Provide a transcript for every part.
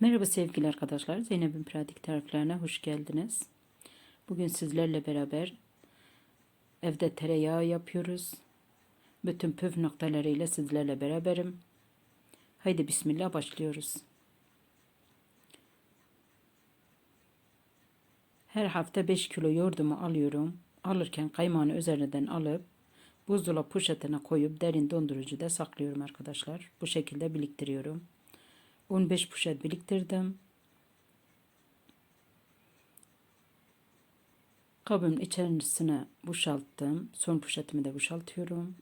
Merhaba sevgili arkadaşlar. Zeynep'in pratik tariflerine hoş geldiniz. Bugün sizlerle beraber evde tereyağı yapıyoruz. Bütün püf noktalarıyla sizlerle beraberim. Haydi bismillah başlıyoruz. Her hafta 5 kilo yoğurdumu alıyorum. Alırken kaymağını üzerinden alıp buzdolabı poşetine koyup derin dondurucuda saklıyorum arkadaşlar. Bu şekilde biriktiriyorum. 15 poşet biriktirdim. Kabın içerisine boşalttım. Son poşetimi de boşaltıyorum.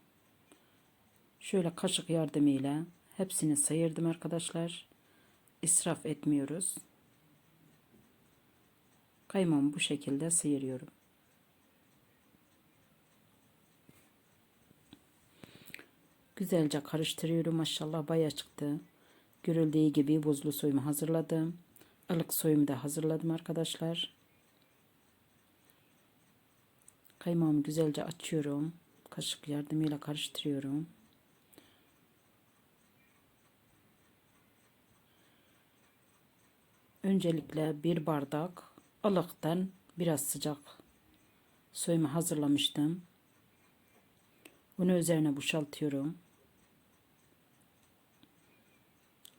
Şöyle kaşık yardımıyla hepsini sayırdım arkadaşlar. İsraf etmiyoruz. Kaymağımı bu şekilde sıyırıyorum. Güzelce karıştırıyorum. Maşallah baya çıktı. Görüldüğü gibi buzlu suyumu hazırladım. Ilık suyumu da hazırladım arkadaşlar. Kaymağımı güzelce açıyorum. Kaşık yardımıyla karıştırıyorum. Öncelikle bir bardak ılıktan biraz sıcak suyumu hazırlamıştım. Bunu üzerine boşaltıyorum.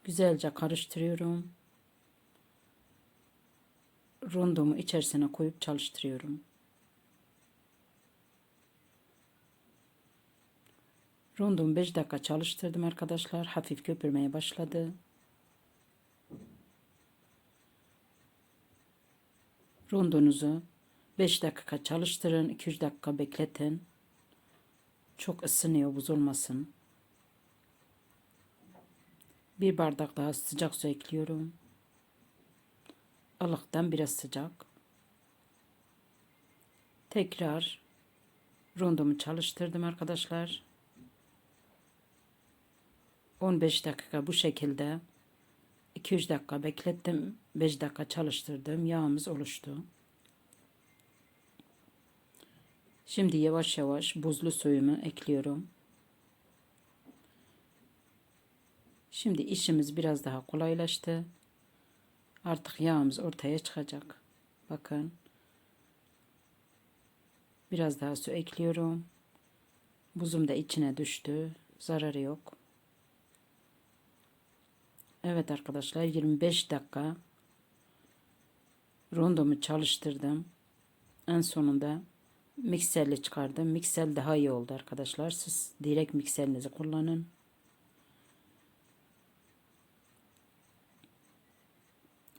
Güzelce karıştırıyorum. Rondomu içerisine koyup çalıştırıyorum. Rondomu 5 dakika çalıştırdım arkadaşlar. Hafif köpürmeye başladı. Rondonuzu 5 dakika çalıştırın. 2-3 dakika bekletin. Çok ısınıyor bozulmasın. Bir bardak daha sıcak su ekliyorum. Ilıktan biraz sıcak. Tekrar rondomu çalıştırdım arkadaşlar. 15 dakika bu şekilde 2-3 dakika beklettim. 5 dakika çalıştırdım. Yağımız oluştu. Şimdi yavaş yavaş buzlu suyumu ekliyorum. Şimdi işimiz biraz daha kolaylaştı. Artık yağımız ortaya çıkacak. Bakın. Biraz daha su ekliyorum. Buzum da içine düştü. Zararı yok. Evet arkadaşlar 25 dakika rondomu çalıştırdım. En sonunda mikserle çıkardım. Miksel daha iyi oldu arkadaşlar. Siz direkt mikserinizi kullanın.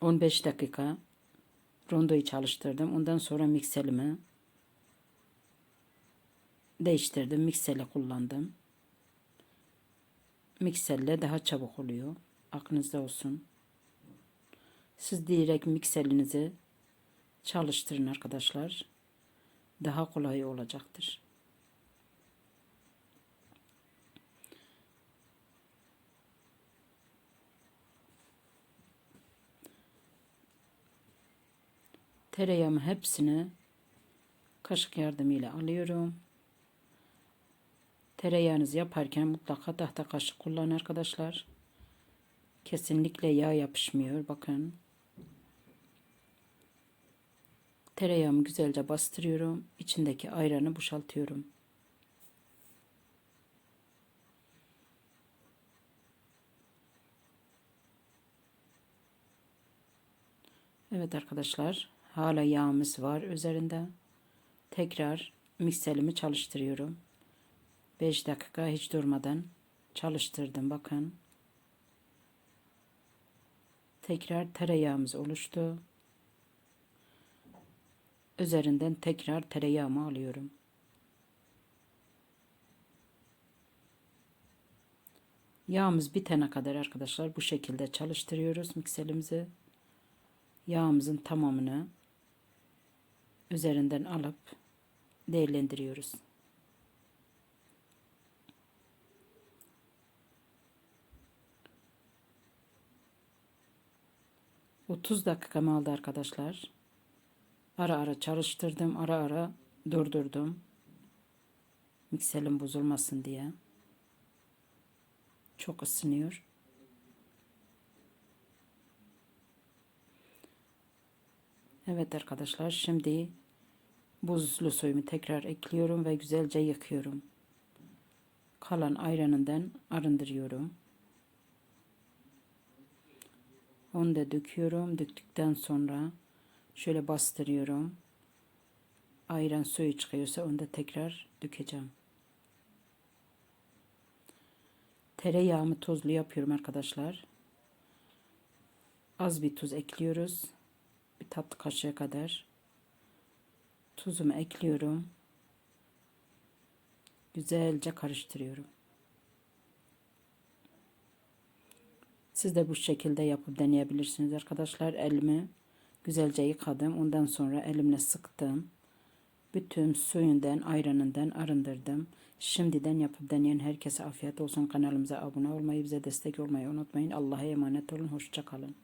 15 dakika rondoyu çalıştırdım. Ondan sonra mikselimi değiştirdim. Mikseli kullandım. Mikselle daha çabuk oluyor. Aklınızda olsun. Siz direkt mikselinizi çalıştırın arkadaşlar. Daha kolay olacaktır. '' Tereyağımı hepsini kaşık yardımıyla alıyorum. Tereyağınızı yaparken mutlaka tahta kaşık kullanın arkadaşlar. Kesinlikle yağ yapışmıyor. Bakın. Tereyağımı güzelce bastırıyorum. İçindeki ayranı boşaltıyorum. Evet arkadaşlar. Hala yağımız var üzerinde. Tekrar mikserimi çalıştırıyorum. 5 dakika hiç durmadan çalıştırdım. Bakın. Tekrar tereyağımız oluştu. Üzerinden tekrar tereyağımı alıyorum. Yağımız bitene kadar arkadaşlar bu şekilde çalıştırıyoruz mikserimizi. Yağımızın tamamını üzerinden alıp değerlendiriyoruz. 30 dakika aldı arkadaşlar. Ara ara çalıştırdım. Ara ara durdurdum. Mikserim bozulmasın diye. Çok ısınıyor. Evet arkadaşlar şimdi buzlu suyumu tekrar ekliyorum ve güzelce yıkıyorum. Kalan ayranından arındırıyorum. Onu da döküyorum. Döktükten sonra şöyle bastırıyorum. Ayran suyu çıkıyorsa onu da tekrar dökeceğim. Tereyağımı tozlu yapıyorum arkadaşlar. Az bir tuz ekliyoruz. Bir tatlı kaşığı kadar. Tuzumu ekliyorum. Güzelce karıştırıyorum. Siz de bu şekilde yapıp deneyebilirsiniz arkadaşlar. Elimi güzelce yıkadım. Ondan sonra elimle sıktım. Bütün suyundan, ayranından arındırdım. Şimdiden yapıp deneyen herkese afiyet olsun. Kanalımıza abone olmayı, bize destek olmayı unutmayın. Allah'a emanet olun. Hoşçakalın.